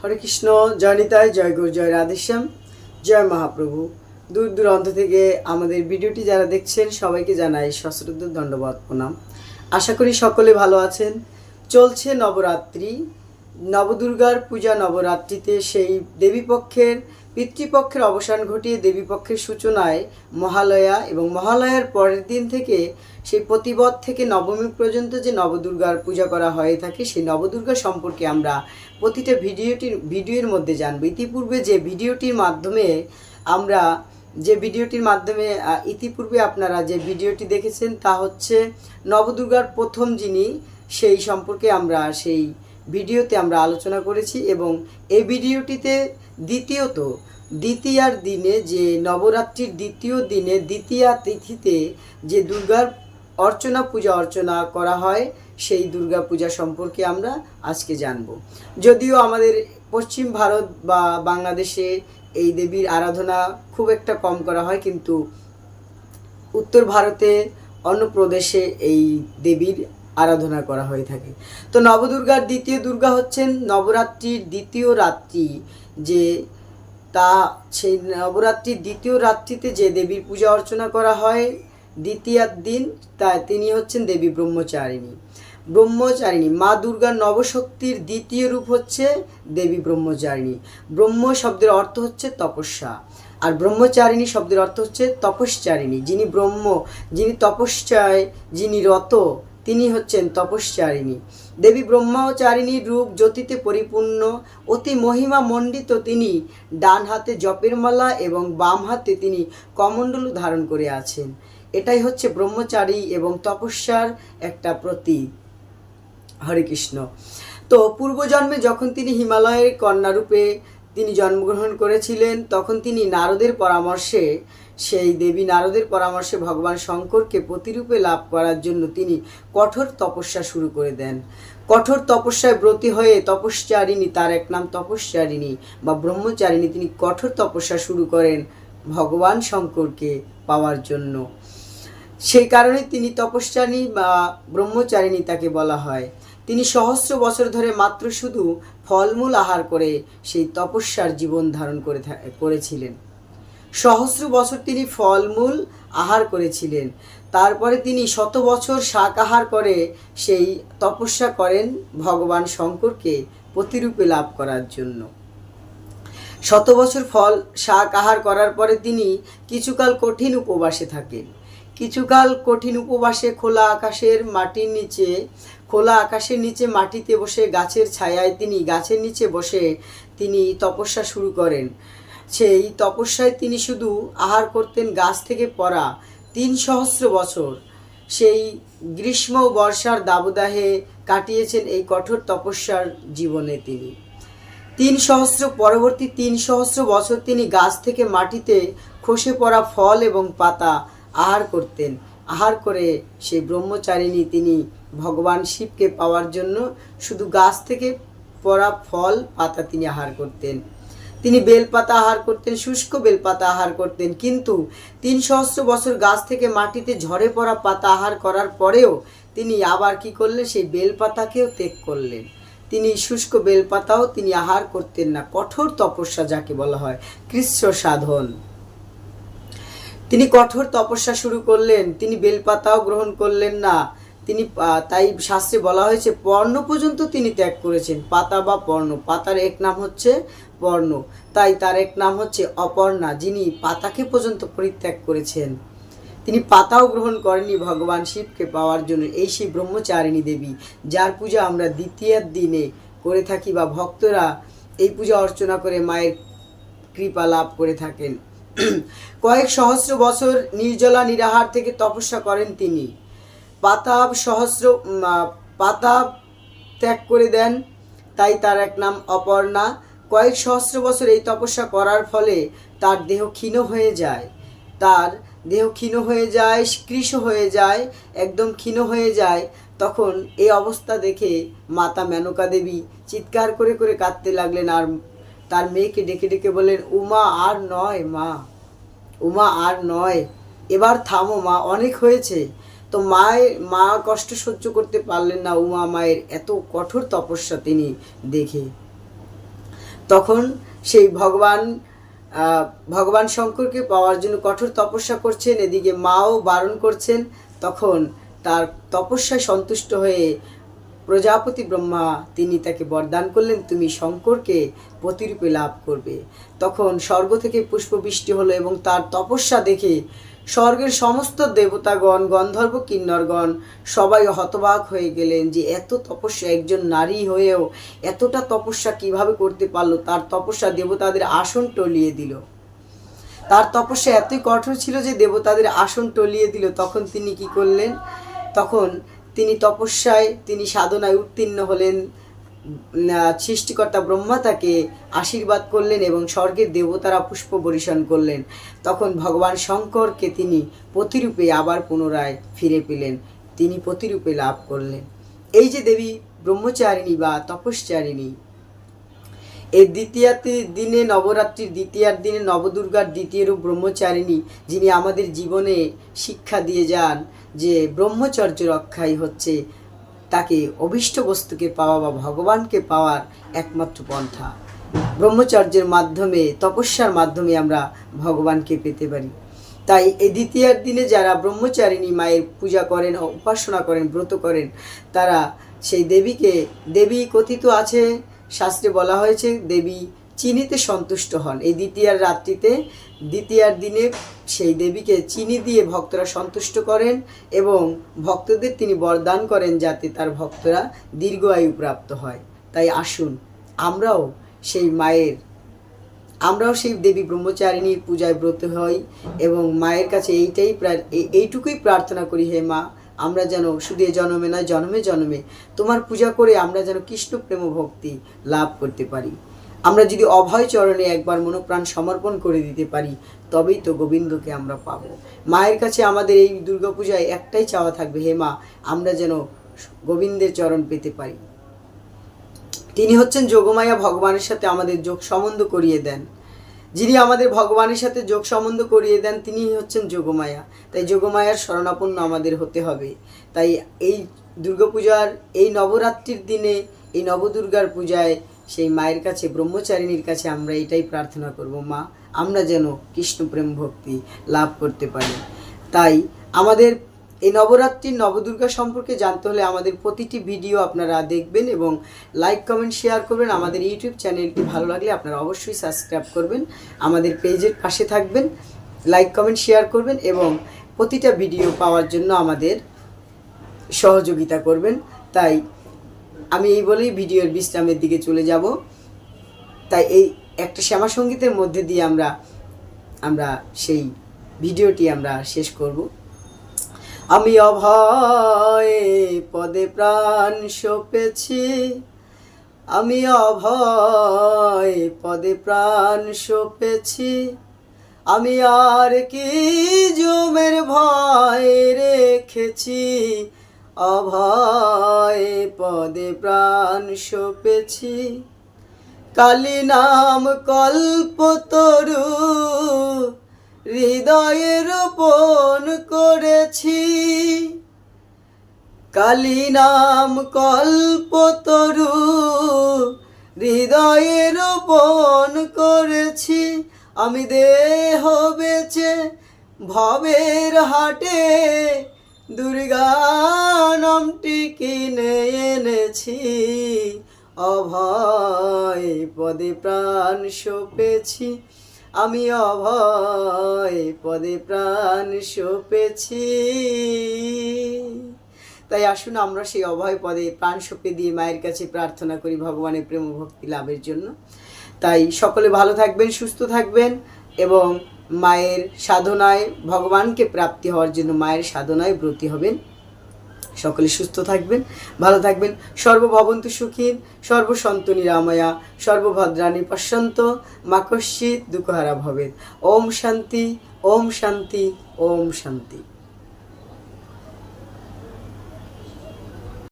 হরে কৃষ্ণ, জয় জয় গুরু, জয় রাধেশ্যাম জয় মহাপ্রভু। দূর দূরান্ত থেকে আমাদের ভিডিওটি যারা দেখছেন, সবাইকে জানাই সশ্রদ্ধ দণ্ডবাদ প্রণাম। আশা করি সকলে ভালো আছেন। চলছে নবরাত্রি। নবদুর্গার পূজা নবরাত্রিতে সেই দেবীপক্ষের পিতৃপক্ষের অবসান ঘটিয়ে দেবীপক্ষের সূচনায় মহালয়া এবং মহালয়ার পরের দিন থেকে সেই প্রতিবদ থেকে নবমী পর্যন্ত যে নবদুর্গার পূজা করা হয়ে থাকে, সেই নবদুর্গা সম্পর্কে আমরা প্রতিটা ভিডিওটির ভিডিওর মধ্যে জানব। ইতিপূর্বে যে ভিডিওটির মাধ্যমে আমরা, যে ভিডিওটির মাধ্যমে ইতিপূর্বে আপনারা যে ভিডিওটি দেখেছেন তা হচ্ছে নবদুর্গার প্রথম যিনি, সেই সম্পর্কে আমরা সেই ভিডিওতে আমরা আলোচনা করেছি এবং এই ভিডিওটিতে দ্বিতীয়ত দ্বিতীয়ার দিনে যে নবরাত্রির দ্বিতীয় দিনে দ্বিতীয়া তিথিতে যে দুর্গার অর্চনা পূজা অর্চনা করা হয়, সেই দুর্গা পূজা সম্পর্কে আমরা আজকে জানব। যদিও আমাদের পশ্চিম ভারত বা বাংলাদেশে এই দেবীর আরাধনা খুব একটা কম করা হয়, কিন্তু উত্তর ভারতে অন্য প্রদেশে এই দেবীর আরাধনা করা হয়ে থাকে। তো নবদুর্গার দ্বিতীয় দুর্গা হচ্ছেন নবরাত্রির দ্বিতীয় রাত্রি, যে তা সেই নবরাত্রির দ্বিতীয় রাত্রিতে যে দেবীর পূজা অর্চনা করা হয় দ্বিতীয়ার দিন, তা তিনি হচ্ছেন দেবী ব্রহ্মচারিণী। ব্রহ্মচারিণী, মা দুর্গার নবশক্তির দ্বিতীয় রূপ হচ্ছে দেবী ব্রহ্মচারিণী। ব্রহ্ম শব্দের অর্থ হচ্ছে তপস্যা, আর ব্রহ্মচারিণী শব্দের অর্থ হচ্ছে তপশ্চারিণী। যিনি ব্রহ্ম, যিনি তপস্যায় যিনি রত তিনি হচ্ছেন তপশ্চারিণী। দেবী ব্রহ্মচারিণীর রূপ জ্যোতিতে পরিপূর্ণ। অতি মহিমা মণ্ডিত তিনি ডান হাতে জপের মালা এবং বাম হাতে তিনি কমণ্ডল ধারণ করে আছেন। এটাই হচ্ছে ব্রহ্মচারী এবং তপস্যার একটা প্রতীক। হরে কৃষ্ণ। তো পূর্বজন্মে যখন তিনি হিমালয়ের কন্যারূপে তিনি জন্মগ্রহণ করেছিলেন, তখন তিনি নারদের পরামর্শে সেই দেবী নারদের পরামর্শে ভগবান শঙ্করকে প্রতিরূপে লাভ করার জন্য তিনি কঠোর তপস্যা শুরু করে দেন। কঠোর তপস্যায় ব্রতী হয়ে তপস্যারিণী তার এক নাম তপস্যারিণী বা ব্রহ্মচারিণী, তিনি কঠোর তপস্যা শুরু করেন ভগবান শঙ্করকে পাওয়ার জন্য। সেই কারণে তিনি তপস্যানী বা ব্রহ্মচারিণী তাকে বলা হয়। তিনি সহস্র বছর ধরে মাত্র শুধু ফলমূল আহার করে সেই তপস্যার জীবন ধারণ করে করেছিলেন। সহস্র বছর তিনি ফলমূল আহার করেছিলেন। তারপরে তিনি শত বছর শাক আহার করে সেই তপস্যা করেন ভগবান শঙ্করকে প্রতিরূপে লাভ করার জন্য। শত বছর ফল শাক আহার করার পরে তিনি কিছুকাল কঠিন উপবাসে থাকেন। কিছুকাল কঠিন উপবাসে খোলা আকাশের মাটির নিচে, খোলা আকাশের নিচে মাটিতে বসে গাছের ছায়ায় তিনি গাছের নিচে বসে তিনি তপস্যা শুরু করেন। সেই তপস্যায় তিনি শুধু আহার করতেন গাছ থেকে পড়া তিন সহস্র বছর। সেই গ্রীষ্ম বর্ষার দাবদাহে কাটিয়েছেন এই কঠোর তপস্যার জীবনে তিনি। তিন সহস্র, পরবর্তী তিন সহস্র বছর তিনি গাছ থেকে মাটিতে খসে পড়া ফল এবং পাতা আহার করতেন। আহার করে সেই ব্রহ্মচারিণী তিনি ভগবান শিবকে পাওয়ার জন্য শুধু গাছ থেকে পড়া ফল, পাতা তিনি আহার করতেন। তিনি বেলপাতা আহার করতেন, শুষ্ক বেলপাতা আহার করতেন। কিন্তু তিন সহস্র বছর গাছ থেকে মাটিতে ঝরে পড়া পাতা আহার করার পরেও তিনি আবার কি করলেন? সেই বেলপাতাকেও ত্যাগ করলেন। তিনি শুষ্ক বেলপাতাও তিনি আহার করতেন না। কঠোর তপস্যা যাকে বলা হয়, কৃষ্ণ সাধন। তিনি কঠোর তপস্যা শুরু করলেন, তিনি বেলপাতাও গ্রহণ করলেন না। তিনি তাই শাস্ত্রে বলা হয়েছে, পর্ণ পর্যন্ত তিনি ত্যাগ করেছেন। পাতা বা পর্ণ। পাতার এক নাম হচ্ছে পর্ণ তাই তার এক নাম হচ্ছে অপর্ণা, যিনি পাতাকে পর্যন্ত পরিত্যাগ করেছেন। তিনি পাতাও গ্রহণ করেনি ভগবান শিবকে পাওয়ার জন্য, এই সেই ব্রহ্মচারিণী দেবী, যার পূজা আমরা দ্বিতীয়ার দিনে করে থাকি বা ভক্তরা এই পূজা অর্চনা করে মায়ের কৃপা লাভ করে থাকেন। কয়েক সহস্র বছর নির্জলা নিরাহার থেকে তপস্যা করেন তিনি। পাতাব সহস্র পাতাব ত্যাগ করে দেন। তাই তার এক নাম অপর্ণা। কয়েক সহস্র বছর এই তপস্যা করার ফলে তার দেহ ক্ষীণ হয়ে যায়। তার দেহ ক্ষীণ হয়ে যায় কৃশ হয়ে যায়, একদম ক্ষীণ হয়ে যায়। তখন এই অবস্থা দেখে মাতা মেনকা দেবী চিৎকার করে করে কাঁদতে লাগলেন আর তার মেয়েকে ডেকে ডেকে বললেন, উমা, আর নয় মা। উমা, আর নয়। এবার থামো মা, অনেক হয়েছে। তো মায়ের, মা কষ্ট সহ্য করতে পারলেন না উমা মায়ের এত কঠোর তপস্যা তিনি দেখে। তখন সেই ভগবান ভগবান শঙ্করকে পাওয়ার জন্য কঠোর তপস্যা করছেন, এদিকে মাও বারণ করছেন, তখন তার তপস্যায় সন্তুষ্ট হয়ে প্রজাপতি ব্রহ্মা তিনি তাকে বরদান করলেন, তুমি শঙ্করকে প্রতিরূপে লাভ করবে। তখন স্বর্গ থেকে পুষ্পবৃষ্টি হলো এবং তার তপস্যা দেখে স্বর্গের সমস্ত দেবতাগণ, গন্ধর্ব কিন্নরগণ সবাই হতবাক হয়ে গেলেন যে এত তপস্যা, একজন নারী হয়েও এতটা তপস্যা কীভাবে করতে পারল? তার তপস্যা দেবতাদের আসন টলিয়ে দিল। তার তপস্যা এতই কঠোর ছিল যে দেবতাদের আসন টলিয়ে দিল। তখন তিনি কি করলেন? তখন তিনি তপস্যায়, তিনি সাধনায় উত্তীর্ণ হলেন। সৃষ্টিকর্তা ব্রহ্মা তাকে আশীর্বাদ করলেন এবং স্বর্গের দেবতারা পুষ্প বরিশন করলেন। তখন ভগবান শঙ্করকে তিনি প্রতিরূপে আবার পুনরায় ফিরে পেলেন। তিনি প্রতিরূপে লাভ করলেন। এই যে দেবী ব্রহ্মচারিণী বা তপস্যারিণী এই দ্বিতীয়াতে দিনে নবরাত্রির দ্বিতীয়ার দিনে নবদুর্গার দ্বিতীয় রূপ ব্রহ্মচারিণী, যিনি আমাদের জীবনে শিক্ষা দিয়ে যান যে ব্রহ্মচর্য রক্ষাই হচ্ছে তাকে অভীষ্ট বস্তুকে পাওয়া বা ভগবানকে পাওয়ার একমাত্র পন্থা। ব্রহ্মচর্যের মাধ্যমে, তপস্যার মাধ্যমে আমরা ভগবানকে পেতে পারি। তাই এই দ্বিতীয়ার দিনে যারা ব্রহ্মচারিণী মায়ের পূজা করেন ও উপাসনা করেন, ব্রত করেন, তারা সেই দেবীকে, দেবী কথিত আছে, শাস্ত্রে বলা হয়েছে, দেবী চিনিতে সন্তুষ্ট হন। এই দ্বিতীয়ার রাত্রিতে, দ্বিতীয়ার দিনে সেই দেবীকে চিনি দিয়ে ভক্তরা সন্তুষ্ট করেন এবং ভক্তদের তিনি বরদান করেন যাতে তার ভক্তরা দীর্ঘ আয়ু প্রাপ্ত হয়। তাই আসুন, আমরাও সেই মায়ের, আমরাও সেই দেবী ব্রহ্মচারিণীর পূজায় ব্রত হই এবং মায়ের কাছে এইটাই এইটুকুই প্রার্থনা করি, হে মা, আমরা যেন শুধু এ জন্মে নয়, জন্মে জন্মে তোমার পূজা করে আমরা যেন কৃষ্ণ প্রেম ভক্তি লাভ করতে পারি। আমরা যদি অভয় চরণে একবার মনোপ্রাণ সমর্পণ করে দিতে পারি, তবেই তো গোবিন্দকে আমরা পাবো। মায়ের কাছে আমাদের এই দুর্গাপূজায় একটাই চাওয়া থাকবে, হে মা, আমরা যেন গোবিন্দের চরণ পেতে পারি। তিনি হচ্ছেন যোগমায়া, ভগবানের সাথে আমাদের যোগ সম্বন্ধ করিয়ে দেন। যিনি আমাদের ভগবানের সাথে যোগ সম্বন্ধ করিয়ে দেন তিনি হচ্ছেন যোগমায়া। তাই যোগমায়ার শরণাপন্ন আমাদের হতে হবে। তাই এই দুর্গাপূজার, এই নবরাত্রির দিনে, এই নবদুর্গার পূজায় সেই মায়ের কাছে, ব্রহ্মচারিণীর কাছে আমরা এটাই প্রার্থনা করব, মা, আমরা যেন কৃষ্ণ প্রেম ভক্তি লাভ করতে পারি। তাই আমাদের এই নবরাত্রির নবদুর্গা সম্পর্কে জানতে হলে আমাদের প্রতিটি ভিডিও আপনারা দেখবেন এবং লাইক, কমেন্ট, শেয়ার করবেন। আমাদের ইউটিউব চ্যানেলটি ভালো লাগলে আপনারা অবশ্যই সাবস্ক্রাইব করবেন। আমাদের পেজের পাশে থাকবেন, লাইক, কমেন্ট, শেয়ার করবেন এবং প্রতিটা ভিডিও পাওয়ার জন্য আমাদের সহযোগিতা করবেন। তাই আমি এই বলেই ভিডিওর বিশ্রামের দিকে চলে যাব। তাই এই একটা শ্যামা সঙ্গীতের মধ্যে দিয়ে আমরা আমরা সেই ভিডিওটি আমরা শেষ করব। আমি অভয় পদে প্রাণ সপেছি, আমি অভয় পদে প্রাণ সপেছি, আমি আর কি জমের ভয় রেখেছি অভয় পদে প্রাণ সপেছি। কালী নাম কল্পতরু হৃদয়ে রোপণ করেছি। কালী নাম কল্পতরু হৃদয়ে রোপণ করেছি। আমি দেহ বেচে, ভবের হাটে দুর্গা নামটি কিনে এনেছি। অভয় পদে প্রাণ সপেছি। আমি অভয় পদে প্রাণ সপেছি। তাই আসুন আমরা সেই অভয় পদে প্রাণ সপে দিয়ে মায়ের কাছে প্রার্থনা করি ভগবানের প্রেম ভক্তি লাভের জন্য। তাই সকলে ভালো থাকবেন, সুস্থ থাকবেন এবং মায়ের সাধনায় ভগবানকে প্রাপ্তি হওয়ার জন্য মায়ের সাধনায় ব্রতী হবেন। সকলে সুস্থ থাকবেন, ভালো থাকবেন। সর্বভবন্তু সুখী সর্বসন্ত নিরাময়া, সর্বভদ্রাণী পশ্যন্ত মাকস্যিত দুঃখহারা ভবেদ। ওম শান্তি ওম শান্তি ওম শান্তি।